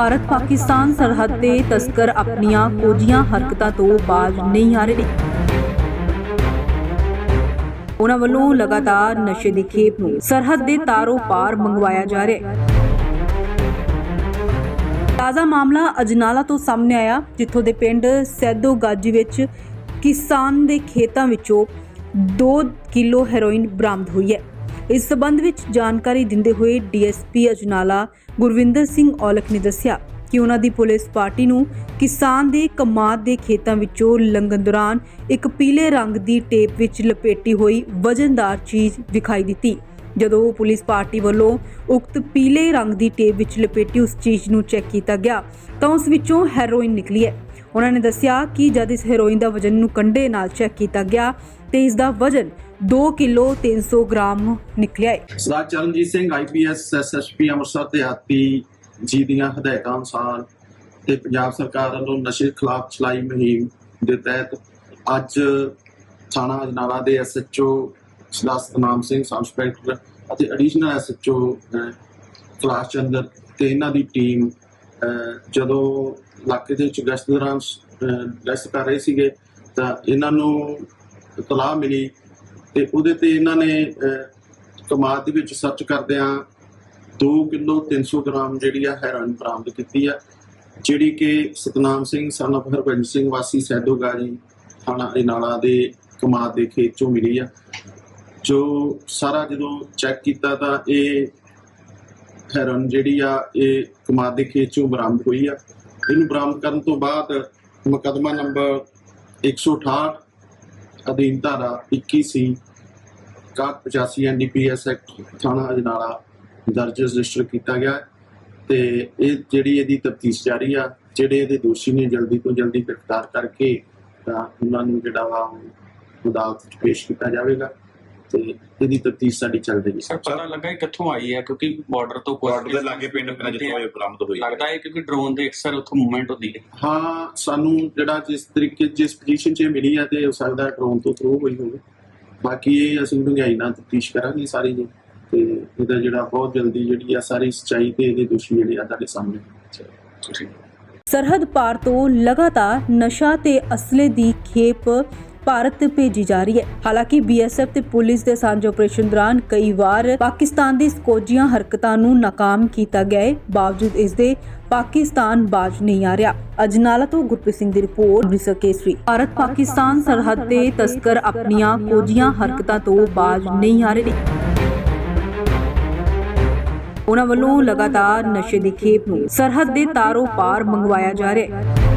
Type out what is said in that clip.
ਭਾਰਤ ਪਾਕਿਸਤਾਨ ਸਰਹੱਦ ਤੇ ਤਸਕਰ ਆਪਣੀਆਂ ਕੋਝੀਆਂ ਹਰਕਤਾਂ ਤੋਂ ਬਾਜ਼ ਨਹੀਂ ਆ ਰਹੇ। ਉਹਨਾਂ ਵੱਲੋਂ ਲਗਾਤਾਰ ਨਸ਼ੇ ਦੀ ਖੇਪ ਨੂੰ ਸਰਹੱਦ ਦੇ ਤਾਰੋਂ ਪਾਰ ਮੰਗਵਾਇਆ ਜਾ ਰਿਹਾ ਹੈ। ਤਾਜ਼ਾ ਮਾਮਲਾ ਅਜਨਾਲਾ ਤੋਂ ਸਾਹਮਣੇ ਆਇਆ, ਜਿੱਥੋਂ ਦੇ ਪਿੰਡ ਸੈਦੋ ਗੱਜ ਵਿੱਚ ਕਿਸਾਨ ਦੇ ਖੇਤਾਂ ਵਿੱਚੋਂ 2 ਕਿਲੋ ਹੈਰੋਇਨ ਬਰਾਮਦ ਹੋਈ ਹੈ। ਇਸ ਸਬੰਧ ਵਿੱਚ ਜਾਣਕਾਰੀ ਦਿੰਦੇ ਹੋਏ ਡੀਐਸਪੀ ਅਜਨਾਲਾ ਗੁਰਵਿੰਦਰ ਸਿੰਘ ਔਲਖ ਨੇ ਦੱਸਿਆ ਕਿ ਉਹਨਾਂ ਦੀ ਪੁਲਿਸ ਪਾਰਟੀ ਨੂੰ ਕਿਸਾਨ ਦੇ ਕਮਾਦ ਦੇ ਖੇਤਾਂ ਵਿੱਚੋਂ ਲੰਘਣ ਦੌਰਾਨ ਇੱਕ ਪੀਲੇ ਰੰਗ ਦੀ ਟੇਪ ਵਿੱਚ ਲਪੇਟੀ ਹੋਈ ਵਜ਼ਨਦਾਰ ਚੀਜ਼ ਵਿਖਾਈ ਦਿੱਤੀ। ਜਦੋਂ ਪੁਲਿਸ ਪਾਰਟੀ ਵੱਲੋਂ ਉਕਤ ਪੀਲੇ ਰੰਗ ਦੀ ਟੇਪ ਵਿੱਚ ਲਪੇਟੀ ਉਸ ਚੀਜ਼ ਨੂੰ ਚੈੱਕ ਕੀਤਾ ਗਿਆ, ਤਾਂ ਉਸ ਵਿੱਚੋਂ ਹੈਰੋਇਨ ਨਿਕਲੀ ਹੈ। ਉਹਨਾਂ ਨੇ ਦੱਸਿਆ ਕਿ ਜਦ ਇਸ ਹੈਰੋਇਨ ਦਾ ਵਜ਼ਨ ਨੂੰ ਕੰਡੇ ਨਾਲ ਚੈੱਕ ਕੀਤਾ ਗਿਆ, ਤੇ ਇਸ ਦਾ ਵਜ਼ਨ 2 ਕਿਲੋ 300 ਗ੍ਰਾਮ ਨਿਕਲਿਆ ਹੈ। ਸਰਦਾਰ ਚਰਨਜੀਤ ਸਿੰਘ ਆਈਪੀਐਸ ਐਸਐਸਪੀ ਅੰਮ੍ਰਿਤਸਰ ਤੇ ਜੀ ਦੀਆਂ ਹਦਾਇਤਾਂ ਅਨੁਸਾਰ ਤੇ ਪੰਜਾਬ ਸਰਕਾਰ ਵੱਲੋਂ ਨਸ਼ੇ ਖਿਲਾਫ ਚਲਾਈ ਮੁਹਿੰਮ ਦੇ ਤਹਿਤ ਅੱਜ ਥਾਣਾ ਅਜਨਾਲਾ ਦੇ SHO Sardar Satnam Singh sub inspector ਅਤੇ ਐਡੀਸ਼ਨਲ ਐਸਐਚਓ ਕਲਾਸ ਚੰਦਰ ਤੇ ਇਹਨਾਂ ਦੀ ਟੀਮ ਜਦੋਂ ਇਲਾਕੇ ਦੇ ਵਿੱਚ ਗਸ਼ਤ ਦੌਰਾਨ ਅਹ, ਗਸ਼ਤ ਕਰ ਰਹੇ ਸੀਗੇ ਤਾਂ ਇਹਨਾਂ ਨੂੰ ਤਲਾਹ ਮਿਲੀ। ਤੇ ਉਹਦੇ ਤੇ ਇਹਨਾਂ ਨੇ ਕਮਾਦ ਦੇ ਵਿੱਚ ਸਰਚ ਕਰਦਿਆਂ 2 ਕਿਲੋ 300 ਗ੍ਰਾਮ ਜਿਹੜੀ ਆ ਹੈਰੋਇਨ ਬਰਾਮਦ ਕੀਤੀ ਆ ਜਿਹੜੀ ਕਿ ਸਤਨਾਮ ਸਿੰਘ ਸਨ of ਹਰਭਜਨ ਸਿੰਘ ਵਾਸੀ ਸੈਦੋਗਾਜੀ ਥਾਣਾ ਇਨਾਲਾ ਦੇ ਕਮਾਦ ਦੇ ਖੇਤ ਚੋਂ ਮਿਲੀ ਆ। ਜੋ ਸਾਰਾ ਜਦੋਂ ਚੈੱਕ ਕੀਤਾ ਤਾਂ ਇਹ ਹੈਰੋਇਨ ਜਿਹੜੀ ਆ, ਇਹ ਕਮਾਦ ਦੇ ਖੇਤ ਚੋਂ ਬਰਾਮਦ ਹੋਈ ਆ। ਇਹਨੂੰ ਬਰਾਮਦ ਕਰਨ ਤੋਂ ਬਾਅਦ ਮੁਕੱਦਮਾ ਨੰਬਰ 168 ਅਧੀਨ ਧਾਰਾ 21 ਸੀ 85 ਐਨਡੀਪੀਐਸ ਐਕਟ ਥਾਣਾ ਅਜਨਾਲਾ ਦਰਜ ਰਜਿਸਟਰ ਕੀਤਾ ਗਿਆ ਹੈ ਤੇ ਇਹ ਜਿਹੜੀ ਇਹਦੀ ਤਫਤੀਸ਼ ਜਾਰੀ ਆ, ਜਿਹੜੇ ਇਹਦੇ ਦੋਸ਼ੀ ਨੇ ਜਲਦੀ ਤੋਂ ਜਲਦੀ ਗ੍ਰਿਫਤਾਰ ਕਰਕੇ ਤਾਂ ਉਹਨਾਂ ਨੂੰ ਜਿਹੜਾ ਵਾ ਉਹ ਅਦਾਲਤ ਵਿੱਚ ਪੇਸ਼ ਕੀਤਾ ਜਾਵੇਗਾ। ਤੇ ਇਹਦੀ ਤਫਤੀਸ਼ ਸਾਡੀ ਚੱਲ ਰਹੀ ਸਰ ਹੈ ਪਤਾ ਲੱਗਾ ਇਹ ਕਿੱਥੋਂ ਆਈ ਹੈ ਕਿਉਂਕਿ ਬਾਰਡਰ ਤੋਂ ਕੁਝ ਬਾਰਡਰ ਦੇ ਲਾਗੇ ਪਿੰਡ ਪਿੰਡ ਜਿੱਥੋਂ ਇਹ ਬਰਾਮਦ ਹੋਈ ਲੱਗਦਾ ਹੈ ਕਿਉਂਕਿ ਡਰੋਨ ਦੇ ਅਕਸਰ ਉੱਥੋਂ ਮੂਵਮੈਂਟ ਹੁੰਦੀ ਹੈ। ਹਾਂ ਸਾਨੂੰ ਜਿਹੜਾ ਜਿਸ ਤਰੀਕੇ ਜਿਸ ਪੋਜੀਸ਼ਨ 'ਚ ਇਹ ਮਿਲੀ ਆ ਤੇ ਹੋ ਸਕਦਾ ਡਰੋਨ ਤੋਂ ਥਰੂ ਹੋਈ ਹੋਵੇ। ਬਾਕੀ ਇਹ ਅਸੀਂ ਡੂੰਘਾਈ ਨਾਲ ਤਫਤੀਸ਼ ਕਰਾਂਗੇ ਸਾਰੀ ਜੀ ਤੇ ਇਹਦਾ ਜਿਹੜਾ ਬਹੁਤ ਜਲਦੀ ਜਿਹੜੀ ਆ ਸਾਰੀ ਸੱਚਾਈ ਤੇ ਇਹਦੇ ਦੋਸ਼ੀ ਜਿਹੜੇ ਆ ਤੁਹਾਡੇ ਸਾਹਮਣੇ। ਸਰਹੱਦ ਪਾਰ ਤੋਂ ਲਗਾਤਾਰ ਨਸ਼ਾ ਤੇ ਅਸਲੇ ਦੀ ਖੇਪ ਭਾਰਤ ਭੇਜੀ ਜਾ ਰਹੀ ਹੈ। ਹਾਲਾਂਕਿ ਬੀਐਸਐਫ ਤੇ ਪੁਲਿਸ ਦੇ ਸਾਂਝੇ ਆਪਰੇਸ਼ਨ ਦੌਰਾਨ ਕਈ ਵਾਰ ਪਾਕਿਸਤਾਨ ਦੀ ਸਕੋਜੀਆਂ ਹਰਕਤਾਂ ਨੂੰ ਨਾਕਾਮ ਕੀਤਾ ਗਿਆ ਹੈ। ਬਾਵਜੂਦ ਇਸ ਦੇ ਪਾਕਿਸਤਾਨ ਬਾਜ ਨਹੀਂ ਆ ਰਿਹਾ। ਅਜਨਾਲਾ ਤੋਂ ਗੁਰਪ੍ਰੀਤ ਸਿੰਘ ਦੀ ਰਿਪੋਰਟ, ਅੰਮ੍ਰਿਤਸਰ ਕੇਸਰੀ। ਭਾਰਤ, ਪਾਕਿਸਤਾਨ ਸਰਹੱਦ ਤੇ ਤਸਕਰ ਆਪਣੀਆਂ ਕੋਝੀਆਂ ਹਰਕਤਾਂ ਤੋਂ ਬਾਜ ਨਹੀਂ ਆ ਰਹੇ। ਉਹਨਾਂ ਵੱਲੋਂ ਲਗਾਤਾਰ ਨਸ਼ੇ ਦੀ ਖੇਪ ਨੂੰ ਸਰਹੱਦ ਦੇ ਤਾਰੋਂ ਪਾਰ ਮੰਗਵਾਇਆ ਜਾ ਰਿਹਾ ਹੈ।